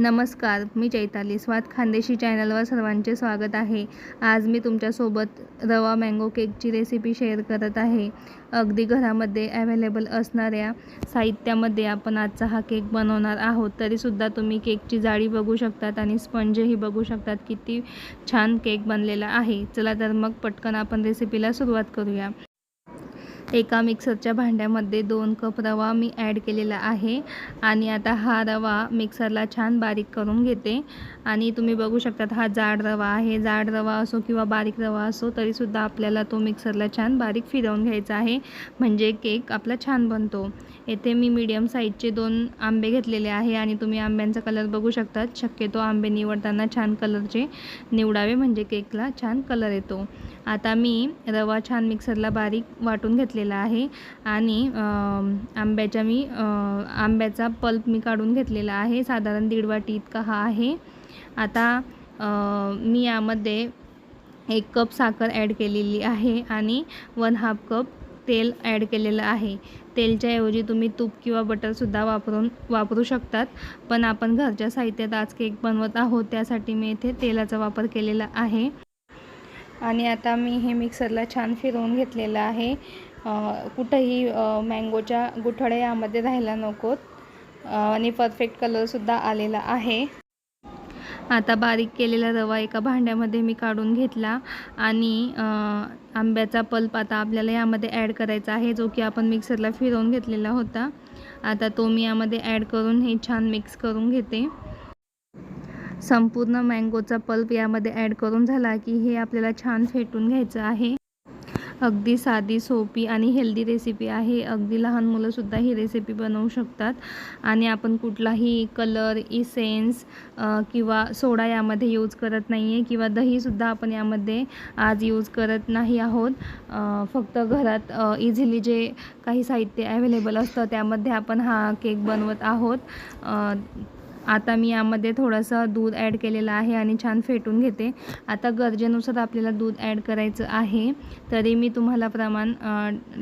नमस्कार मी चैताली. स्वाद खानदेशी चॅनलवर सर्वांचे स्वागत आहे. आज मी तुमच्यासोबत रवा मँगो केकची रेसिपी शेअर करत आहे. अगदी घरामध्ये अवेलेबल असणाऱ्या साहित्यामध्ये आपण आजचा हा केक बनवणार आहोत. तरीसुद्धा तुम्ही केकची जाळी बघू शकतात आणि स्पंजही बघू शकतात किती छान केक बनलेला आहे. चला तर मग पटकन आपण रेसिपीला सुरुवात करूया. एका मिक्सरच्या भांड्यामध्ये दोन कप रवा मी ॲड केलेला आहे आणि आता हा रवा मिक्सरला छान बारीक करून घेते. आणि तुम्ही बघू शकतात हा जाड रवा आहे. जाड रवा असो किंवा बारीक रवा असो तरीसुद्धा आपल्याला तो मिक्सरला छान बारीक फिरवून घ्यायचा आहे. म्हणजे केक आपला छान बनतो. येथे मी मीडियम साईजचे दोन आंबे घेतलेले आहे आणि तुम्ही आंब्यांचा कलर बघू शकतात. शक्यतो आंबे निवडताना छान कलरचे निवडावे म्हणजे केकला छान कलर येतो. आता मी रवा छान मिक्सरला बारीक वाटून घेतलेला आहे आणि आंब्याच्या मी आंब्याचा पल्प मी काढून घेतलेला आहे. साधारण दीड वाटी इतका हा आहे. आता मी यामध्ये एक कप साखर ॲड केलेली आहे आणि वन हाफ कप तेल ॲड केलेलं आहे. तेलच्या ऐवजी तुम्ही तूप किंवा बटरसुद्धा वापरून वापरू शकतात. पण आपण घरच्या साहित्यात आज केक बनवत आहोत त्यासाठी मी इथे तेलाचा वापर केलेला आहे. आणि आता मी हे मिक्सरला छान फिरवून घेतलेलं आहे. कुठंही मँगोच्या गुठळ्या यामध्ये राहायला नकोत. आणि परफेक्ट कलरसुद्धा आलेला आहे. आता बारीक केलेला रवा एका भांड्यामध्ये मी काढून घेतला आणि आंब्याचा पल्प आता आपल्याला यामध्ये ॲड करायचा आहे जो की आपण मिक्सरला फिरवून घेतलेला होता. आता तो मी यामध्ये ॲड करून हे छान मिक्स करून घेते. संपूर्ण मँगोचा पल्प यामध्ये ॲड करून झाला की हे आपल्याला छान फेटून घ्यायचं आहे. अगदी साधी सोपी आणि हेल्दी रेसिपी आहे. अगदी लहान मुलंसुद्धा ही रेसिपी बनवू शकतात. आणि आपण कुठलाही कलर इसेन्स किंवा सोडा यामध्ये यूज करत नाही आहे किंवा दहीसुद्धा आपण यामध्ये आज यूज करत नाही आहोत. फक्त घरात इझिली जे काही साहित्य अवेलेबल असतं त्यामध्ये आपण हा केक बनवत आहोत. आता मी यामध्ये थोडंसं दूध ॲड केलेलं आहे आणि छान फेटून घेते. आता गरजेनुसार आपल्याला दूध ॲड करायचं आहे तरी मी तुम्हाला प्रमाण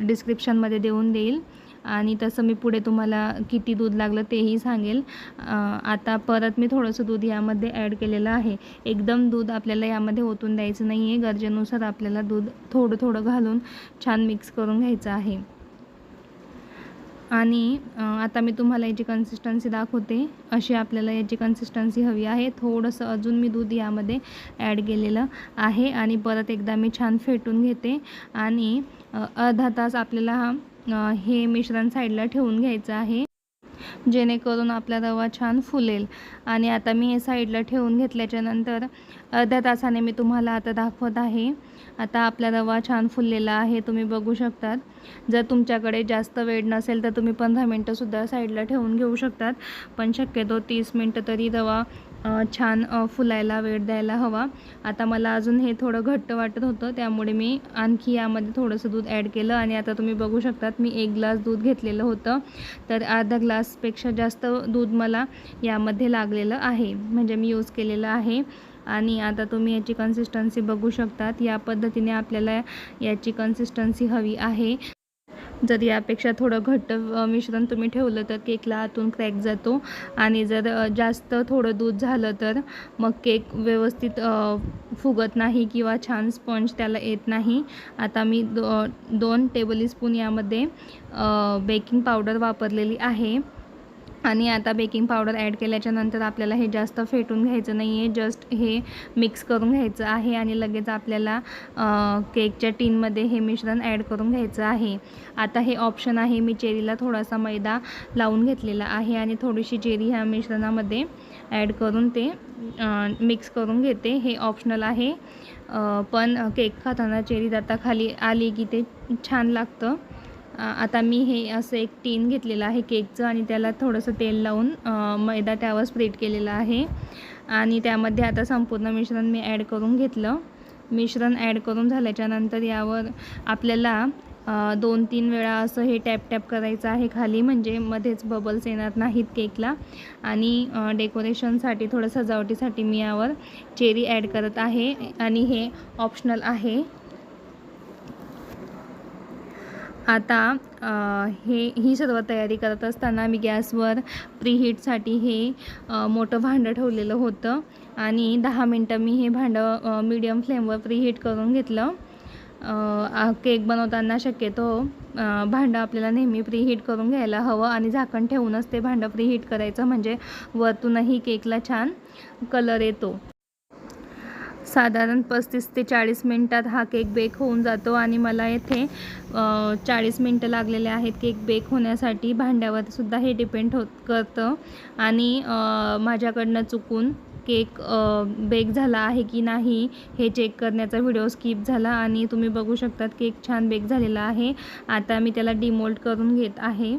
डिस्क्रिप्शनमध्ये देऊन देईल. आणि तसं मी पुढे तुम्हाला किती दूध लागलं तेही सांगेल. आता परत मी थोडंसं दूध यामध्ये ॲड केलेलं आहे. एकदम दूध आपल्याला यामध्ये ओतून द्यायचं नाही आहे गरजेनुसार आपल्याला दूध थोडं थोडं घालून छान मिक्स करून घ्यायचं आहे. आणि आता मी तुम्हाला याची कन्सिस्टन्सी दाखवते. अशी आपल्याला याची कन्सिस्टन्सी हवी आहे. थोडंसं अजून मी दूध यामध्ये ॲड केलेलं आहे आणि परत एकदा मी छान फेटून घेते. आणि अर्धा तास आपल्याला हे मिश्रण साईडला ठेवून घ्यायचं आहे. जेणेकरून आपला रवा छान फुलेल. आणि आता मी हे साईडला ठेवून घेतल्याच्यानंतर अर्ध्या तासाने मी तुम्हाला आता दाखवत आहे. आता आपला रवा छान फुललेला आहे तुम्ही बघू शकतात. जर तुमच्याकडे जास्त वेळ नसेल तर तुम्ही पंधरा मिनटंसुद्धा साईडला ठेवून घेऊ शकतात. पण शक्यतो तीस मिनटं तरी रवा छान फुलायला वेळ द्यायला हवा. आता मला अजून हे थोडं घट्ट वाटत होतं त्यामुळे मी आणखी यामध्ये थोडंसं दूध ॲड केलं आणि आता तुम्ही बघू शकतात मी एक ग्लास दूध घेतलेलं होतं. तर अर्धा ग्लासपेक्षा जास्त दूध मला यामध्ये लागलेलं आहे म्हणजे मी यूज केलेलं आहे. आणि आता तुम्ही याची कन्सिस्टन्सी बघू शकतात या पद्धतीने आपल्याला याची कन्सिस्टन्सी हवी आहे. जर यापेक्षा थोडं घट्ट मिश्रण तुम्ही ठेवलं तर केकला आतून क्रॅक जातो. आणि जर जास्त थोडं दूध झालं तर मग केक व्यवस्थित फुगत नाही किंवा छान स्पंज त्याला येत नाही. आता मी दो दोन टेबल स्पून यामध्ये बेकिंग पावडर वापरलेली आहे. आणि आता बेकिंग पावडर ॲड केल्याच्यानंतर आपल्याला हे जास्त फेटून घ्यायचं नाही आहे. जस्ट हे मिक्स करून घ्यायचं आहे आणि लगेच आपल्याला केकच्या टीनमध्ये हे मिश्रण ॲड करून घ्यायचं आहे. आता हे ऑप्शन आहे मी चेरीला थोडासा मैदा लावून घेतलेला आहे आणि थोडीशी चेरी ह्या मिश्रणामध्ये ॲड करून ते मिक्स करून घेते. हे ऑप्शनल आहे. पण केक खाताना चेरी जाता खाली आली की ते छान लागतं. आता मी हे असं एक टीन घेतलेलं आहे केकचं आणि त्याला थोडंसं तेल लावून मैदा त्यावर स्प्रेड केलेला आहे. आणि त्यामध्ये आता संपूर्ण मिश्रण मी ॲड करून घेतलं. मिश्रण ॲड करून झाल्याच्यानंतर यावर आपल्याला दोन तीन वेळा असं हे टॅप टॅप करायचं आहे खाली म्हणजे मध्येच बबल्स येणार नाहीत केकला. आणि डेकोरेशनसाठी थोडं सजावटीसाठी मी यावर चेरी ॲड करत आहे. आणि हे ऑप्शनल आहे. आता हे ही सर्व तयारी करत असताना मी गॅसवर प्रीहीटसाठी हे मोठं भांडं ठेवलेलं होतं आणि दहा मिनटं मी हे भांडं मीडियम फ्लेमवर प्रीहीट करून घेतलं. केक बनवताना शक्यतो भांडं आपल्याला नेहमी प्रीहीट करून घ्यायला हवं आणि झाकण ठेवूनच ते भांडं प्रीहीट करायचं म्हणजे वरतूनही केकला छान कलर येतो. साधारण पस्तीस ते चाळीस मिनटात हा केक बेक होऊन जातो आणि मला येथे चाळीस मिनटं लागलेले आहेत केक बेक होण्यासाठी. भांड्यावर सुद्धा हे डिपेंड होत करतं. आणि माझ्याकडनं चुकून केक बेक झाला आहे की नाही हे चेक करण्याचा व्हिडिओ स्किप झाला आणि तुम्ही बघू शकतात केक छान बेक झालेला आहे. आता मी त्याला डिमोल्ड करून घेत आहे.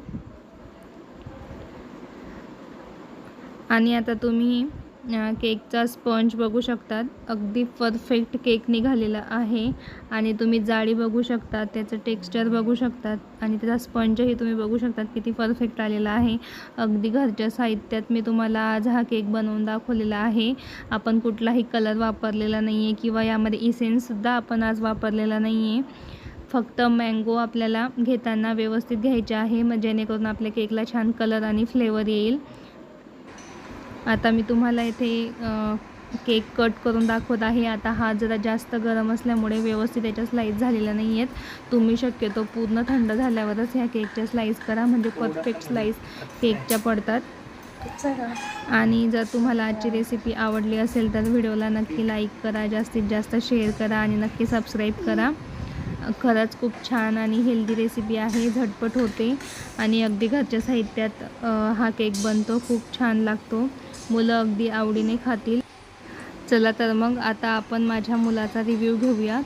आणि आता तुम्ही केकचा स्पंज बघू शकतात. अगदी परफेक्ट केक निघालेला आहे. आणि तुम्ही जाळी बघू शकतात त्याचं टेक्स्चर बघू शकतात आणि त्याचा स्पंजही तुम्ही बघू शकतात किती परफेक्ट आलेला आहे. अगदी घरच्या साहित्यात मी तुम्हाला आज हा केक बनवून दाखवलेला आहे. आपण कुठलाही कलर वापरलेला नाही आहे किंवा यामध्ये इसेन्ससुद्धा आपण आज वापरलेला नाही आहे फक्त मँगो आपल्याला घेताना व्यवस्थित घ्यायचे आहे मग जेणेकरून आपल्या केकला छान कलर आणि फ्लेवर येईल. आता मी तुम्हाला इथे केक कट करून दाखवत आहे. आता हा जरा जास्त गरम असल्यामुळे व्यवस्थित याच्या स्लाईस झालेल्या नाही आहेत तुम्ही शक्यतो पूर्ण थंड झाल्यावरच ह्या केकच्या स्लाईस करा. म्हणजे परफेक्ट स्लाईस केकच्या पडतात. आणि जर तुम्हाला आजची रेसिपी आवडली असेल तर व्हिडिओला नक्की लाईक करा. जास्तीत जास्त शेअर करा आणि नक्की सबस्क्राईब करा. खरंच खूप छान आणि हेल्दी रेसिपी आहे. झटपट होते. आणि अगदी घरच्या साहित्यात हा केक बनतो. खूप छान लागतो. मुलं अगदी आवडीने खातील. चला तर मग आता आपण माझ्या मुलाचा रिव्ह्यू घेऊया